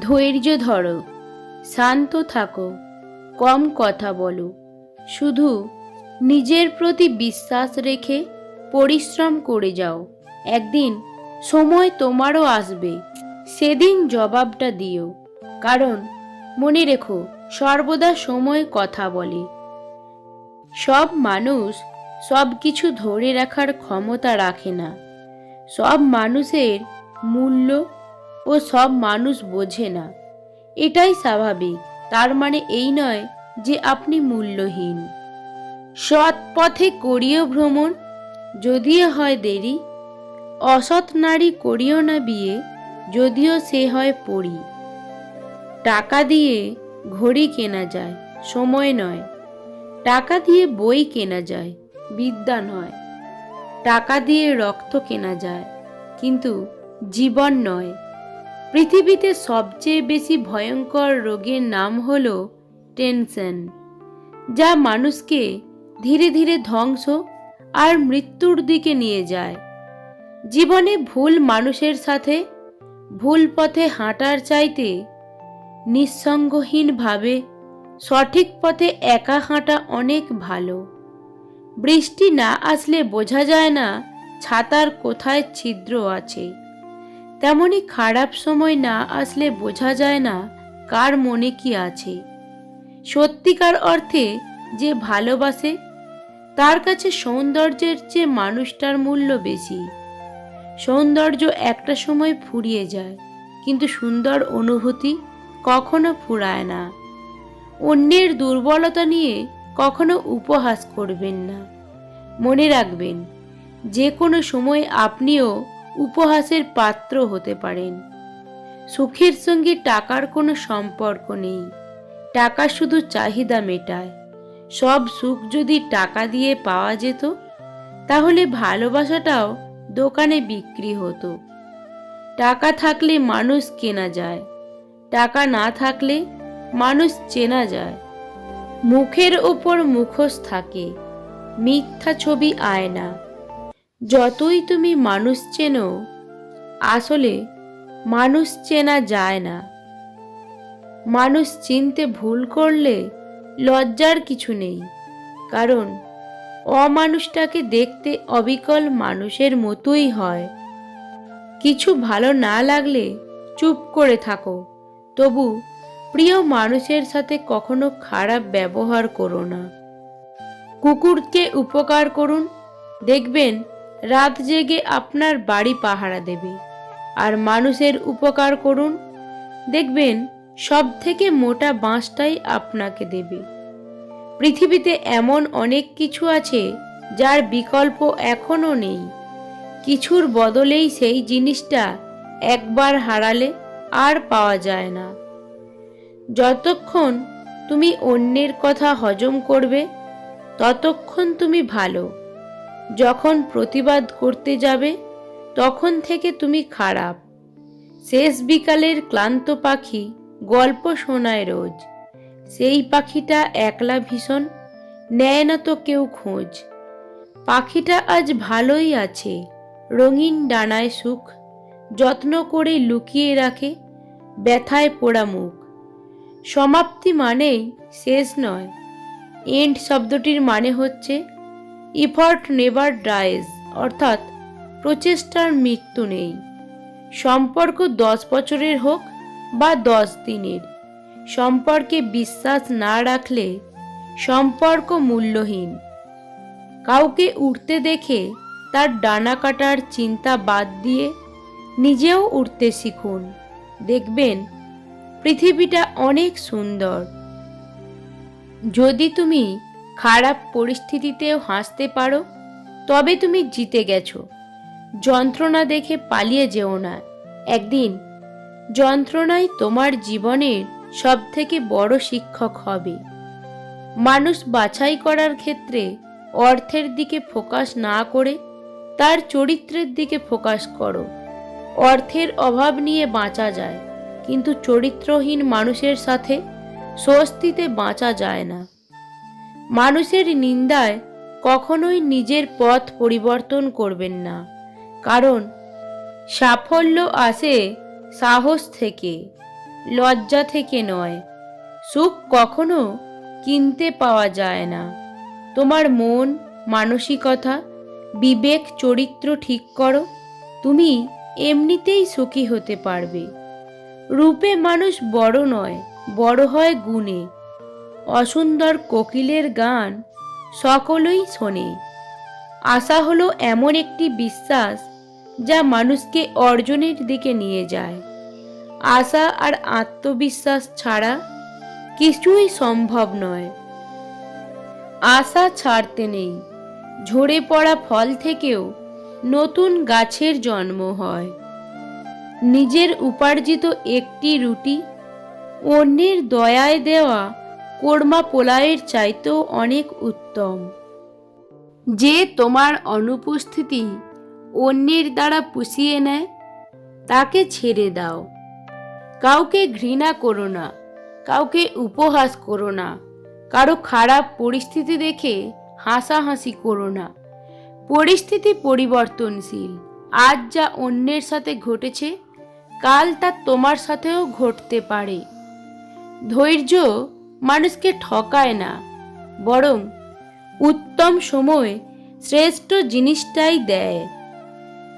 ধৈর্য ধরো। শান্ত থাকো। কম কথা বলো। শুধু নিজের প্রতি বিশ্বাস রেখে পরিশ্রম করে যাও। একদিন সময় তোমারও আসবে। সেদিন জবাবটা দিও। কারণ মনে রেখো, সর্বদা সময় কথা বলে। সব মানুষ সব কিছু ধরে রাখার ক্ষমতা রাখে না। সব মানুষের মূল্য ও সব মানুষ বোঝে না। এটাই স্বাভাবিক। তার মানে এই নয় যে আপনি মূল্যহীন। সৎ পথে করিও ভ্রমণ, যদিও হয় দেরি। অসৎ নারী করিও না বিয়ে, যদিও সে হয় পড়ি টাকা দিয়ে ঘড়ি কেনা যায়, সময় নয়। টাকা দিয়ে বই কেনা যায় বিদ্যা নয় টাকা দিয়ে রক্ত কেনা যায়, কিন্তু জীবন নয়। পৃথিবীতে সবচেয়ে বেশি ভয়ঙ্কর রোগের নাম হল টেনশন, যা মানুষকে ধীরে ধীরে ধ্বংস আর মৃত্যুর দিকে নিয়ে যায়। জীবনে ভুল মানুষের সাথে ভুল পথে হাঁটার চাইতে নিঃসঙ্গহীনভাবে সঠিক পথে একা হাঁটা অনেক ভালো। বৃষ্টি না আসলে বোঝা যায় না ছাতার কোথায় ছিদ্র আছে। তেমনি খারাপ সময় না আসলে বোঝা যায় না কার মনে কি আছে। সত্যিকার অর্থে যে ভালোবাসে, তার কাছে সৌন্দর্যের চেয়ে মানুষটার মূল্য বেশি। সৌন্দর্য একটা সময় ফুরিয়ে যায়, কিন্তু সুন্দর অনুভূতি কখনো ফুরায় না। অন্যের দুর্বলতা নিয়ে কখনো উপহাস করবেন না। মনে রাখবেন, যে কোনো সময় আপনিও উপহাসের পাত্র হতে পারেন। সুখের সঙ্গে টাকার কোনো সম্পর্ক নেই। টাকা শুধু চাহিদা মেটায়। সব সুখ যদি টাকা দিয়ে পাওয়া যেত, তাহলে ভালোবাসাটাও দোকানে বিক্রি হতো। টাকা থাকলে মানুষ কেনা যায়, টাকা না থাকলে মানুষ চেনা যায়। মুখের ওপর মুখোশ থাকে, মিথ্যা ছবি আয়না যতই তুমি মানুষ চেনো, আসলে মানুষ চেনা যায় না। মানুষ চিনতে ভুল করলে লজ্জার কিছু নেই, কারণ অমানুষটাকে দেখতে অবিকল মানুষের মতোই হয়। কিছু ভালো না লাগলে চুপ করে থাকো, তবু প্রিয় মানুষের সাথে কখনো খারাপ ব্যবহার করো না। কুকুরকে উপকার করুন, দেখবেন রাত জেগে আপনার বাড়ি পাহারা দেবে। আর মানুষের উপকার করুন। দেখবেন সব থেকে মোটা বাঁশটাই আপনাকে দেবে। পৃথিবীতে এমন অনেক কিছু আছে, যার বিকল্প এখনও নেই। কিছুর বদলেই সেই জিনিসটা একবার হারালে আর পাওয়া যায় না। যতক্ষণ তুমি অন্যের কথা হজম করবে, ততক্ষণ তুমি ভালো। যখন প্রতিবাদ করতে যাবে, তখন থেকে তুমি খারাপ। শেষ বিকালের ক্লান্ত পাখি গল্প শোনায় রোজ। সেই পাখিটা একলা ভীষণ, নেয় না তো কেউ খোঁজ। পাখিটা আজ ভালোই আছে, রঙিন ডানায় সুখ, যত্ন করে লুকিয়ে রাখে, ব্যথায় পোড়া মুখ। সমাপ্তি মানেই শেষ নয়। এন্ড শব্দটির মানে হচ্ছে ইফর্ট নেভার ডাইজ অর্থাৎ প্রচেষ্টার মৃত্যু নেই। সম্পর্ক দশ বছরের হোক বা দশ দিনের, সম্পর্কে বিশ্বাস না রাখলে সম্পর্ক মূল্যহীন। কাউকে উঠতে দেখে তার ডানা কাটার চিন্তা বাদ দিয়ে নিজেও উঠতে শিখুন। দেখবেন, পৃথিবীটা অনেক সুন্দর। যদি তুমি খারাপ পরিস্থিতিতেও হাসতে পারো, তবে তুমি জিতে গেছো। যন্ত্রণা দেখে পালিয়ে যেও না। একদিন, যন্ত্রণাই তোমার জীবনের সবথেকে বড় শিক্ষক হবে। মানুষ বাছাই করার ক্ষেত্রে অর্থের দিকে ফোকাস না করে তার চরিত্রের দিকে ফোকাস করো। অর্থের অভাব নিয়ে বাঁচা যায়, কিন্তু চরিত্রহীন মানুষের সাথে স্বস্তিতে বাঁচা যায় না। মানুষের নিন্দায় কখনোই নিজের পথ পরিবর্তন করবেন না। কারণ সাফল্য আসে সাহস থেকে, লজ্জা থেকে নয়। সুখ কখনো কিনতে পাওয়া যায় না। তোমার মন, মানসিকতা, বিবেক, চরিত্র ঠিক করো, তুমি এমনিতেই সুখী হতে পারবে। রূপে মানুষ বড় নয়, বড় হয় গুণে। অসুন্দর কোকিলের গান সকলেই শোনে। আশা হলো এমন একটি বিশ্বাস যা মানুষকে অর্জনের দিকে নিয়ে যায়। আশা আর আত্মবিশ্বাস ছাড়া কিছুই সম্ভব নয়। আশা ছাড়তে নেই। ঝরে পড়া ফল থেকেও নতুন গাছের জন্ম হয়। নিজের উপার্জিত একটি রুটি অন্যের দয়ায় দেওয়া কোরমা পোলায়ের চাইতেও অনেক উত্তম। যে তোমার অনুপস্থিতি অন্যের দ্বারা পুষিয়ে নেয়, তাকে ছেড়ে দাও। কাউকে ঘৃণা করো না, কাউকে উপহাস করো না, কারও খারাপ পরিস্থিতি দেখে হাসাহাসি করো না। পরিস্থিতি পরিবর্তনশীল, আজ যা অন্যের সাথে ঘটেছে, কাল তা তোমার সাথেও ঘটতে পারে। ধৈর্য মানুষকে ঠকায় না, বরং উত্তম সময় শ্রেষ্ঠ জিনিসটাই দেয়।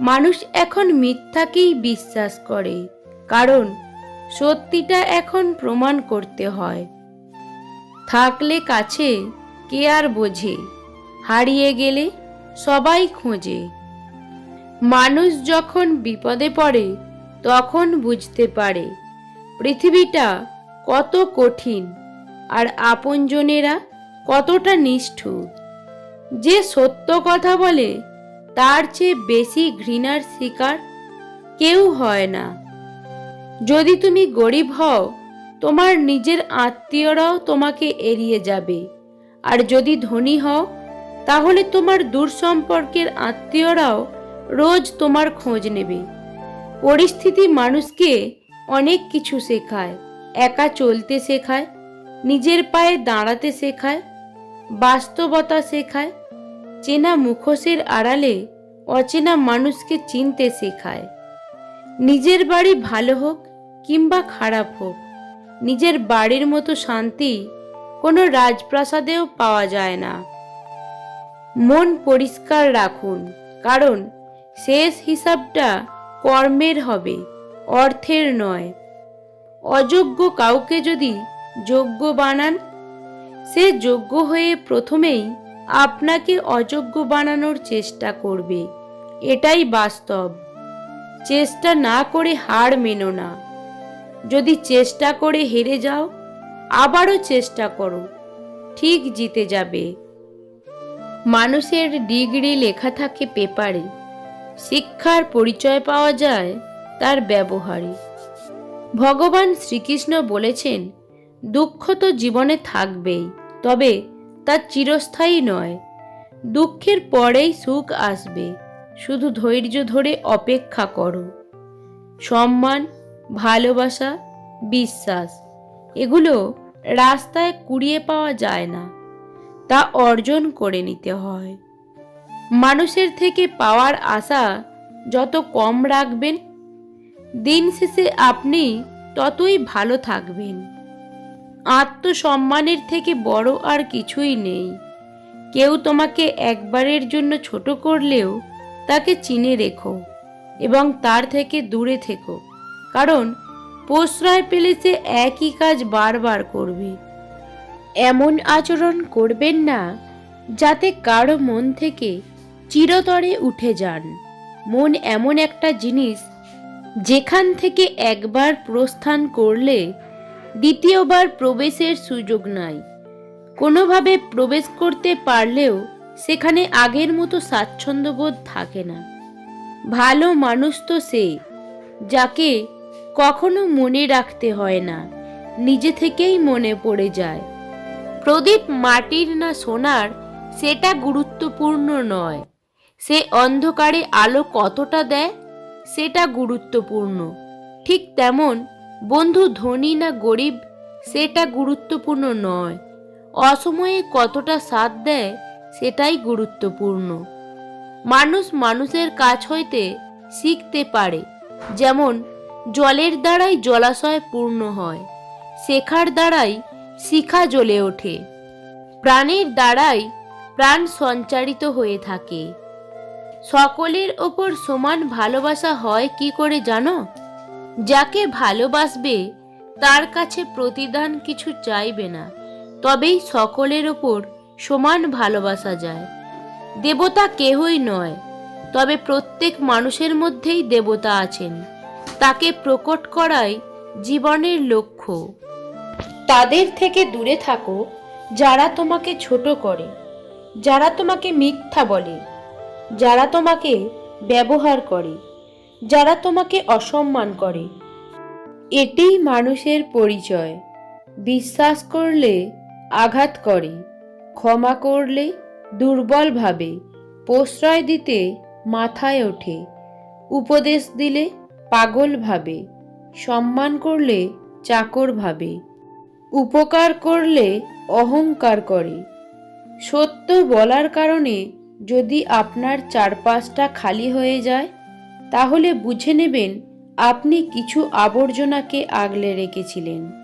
মানুষ এখন মিথ্যাকেই বিশ্বাস করে, কারণ সত্যিটা এখন প্রমাণ করতে হয়। থাকলে কাছে কে আর বোঝে, হারিয়ে গেলে সবাই খোঁজে। মানুষ যখন বিপদে পড়ে, তখন বুঝতে পারে, পৃথিবীটা কত কঠিন। আর আপনজনেরা কতটা নিষ্ঠুর। যে সত্য কথা বলে, তার চেয়ে বেশি ঘৃণার শিকার কেউ হয় না। যদি তুমি গরিব হও, তোমার নিজের আত্মীয়রাও তোমাকে এড়িয়ে যাবে। আর যদি ধনী হও, তাহলে তোমার দূর সম্পর্কের আত্মীয়রাও রোজ তোমার খোঁজ নেবে। পরিস্থিতি মানুষকে অনেক কিছু শেখায়, একা চলতে শেখায় নিজের পায়ে দাঁড়াতে শেখায়, বাস্তবতা শেখায়, চেনা মুখোশের আড়ালে অচেনা মানুষকে চিনতে শেখায়। নিজের বাড়ি ভালো হোক কিংবা খারাপ হোক, নিজের বাড়ির মতো শান্তি কোনো রাজপ্রাসাদেও পাওয়া যায় না। মন পরিষ্কার রাখুন, কারণ শেষ হিসাবটা কর্মের হবে, অর্থের নয়। অযোগ্য কাউকে যদি যোগ্য বানান। সে যোগ্য হয়ে প্রথমেই আপনাকে অযোগ্য বানানোর চেষ্টা করবে। এটাই বাস্তব। চেষ্টা না করে হার মেনো না। যদি চেষ্টা করে হেরে যাও, আবারও চেষ্টা করো। ঠিক জিতে যাবে। মানুষের ডিগ্রি লেখা থাকে পেপারে। শিক্ষার পরিচয় পাওয়া যায় তার ব্যবহারে। ভগবান শ্রীকৃষ্ণ বলেছেন দুঃখ তো জীবনে থাকবেই, তবে তা চিরস্থায়ী নয়। দুঃখের পরেই সুখ আসবে, শুধু ধৈর্য ধরে অপেক্ষা করো। সম্মান, ভালোবাসা, বিশ্বাস, এগুলো রাস্তায় কুড়িয়ে পাওয়া যায় না, তা অর্জন করে নিতে হয়। মানুষের থেকে পাওয়ার আশা যত কম রাখবেন, দিন শেষে আপনি ততই ভালো থাকবেন। আত্মসম্মানের থেকে বড় আর কিছুই নেই। কেউ তোমাকে একবারের জন্য ছোট করলেও তাকে চিনে রেখো এবং তার থেকে দূরে থেকো। কারণ প্রশ্রয় পেলে সে একই কাজ বারবার করবে। এমন আচরণ করবেন না যাতে কারও মন থেকে চিরতরে উঠে যান। মন এমন একটা জিনিস যেখান থেকে একবার প্রস্থান করলে দ্বিতীয়বার প্রবেশের সুযোগ নাই। কোনোভাবে প্রবেশ করতে পারলেও সেখানে আগের মতো স্বাচ্ছন্দ্যবোধ থাকে না। ভালো মানুষ তো সে, যাকে কখনো মনে রাখতে হয় না, নিজে থেকেই মনে পড়ে যায়। প্রদীপ মাটির না সোনার, সেটা গুরুত্বপূর্ণ নয়। সে অন্ধকারে আলো কতটা দেয়, সেটা গুরুত্বপূর্ণ। ঠিক তেমন বন্ধু ধনী না গরিব, সেটা গুরুত্বপূর্ণ নয়। অসময়ে কতটা সাথ দেয়, সেটাই গুরুত্বপূর্ণ। মানুষ মানুষের কাছ হইতে শিখতে পারে, যেমন জলের দ্বারাই জলাশয় পূর্ণ হয়, শেখার দ্বারাই শিখা জ্বলে ওঠে, প্রাণের দ্বারাই প্রাণ সঞ্চারিত হয়ে থাকে। সকলের ওপর সমান ভালোবাসা হয় কি করে জানো? যাকে ভালোবাসবে, তার কাছে প্রতিদান কিছু চাইবে না। তবেই সকলের ওপর সমান ভালোবাসা যায়। দেবতা কেহই নয়, তবে প্রত্যেক মানুষের মধ্যেই দেবতা আছেন। তাকে প্রকট করাই জীবনের লক্ষ্য। তাদের থেকে দূরে থাকো, যারা তোমাকে ছোট করে, যারা তোমাকে মিথ্যা বলে, যারা তোমাকে ব্যবহার করে। যারা তোমাকে অসম্মান করে। এটিই মানুষের পরিচয়। বিশ্বাস করলে আঘাত করে, ক্ষমা করলে দুর্বল ভাবে, প্রশ্রয় দিতে মাথায় ওঠে, উপদেশ দিলে পাগল ভাবে, সম্মান করলে চাকর ভাবে, উপকার করলে অহংকার করে। সত্য বলার কারণে যদি আপনার চারপাশটা খালি হয়ে যায় তাহলে বুঝে নেবেন আপনি কিছু আবর্জনাকে আগলে রেখেছিলেন।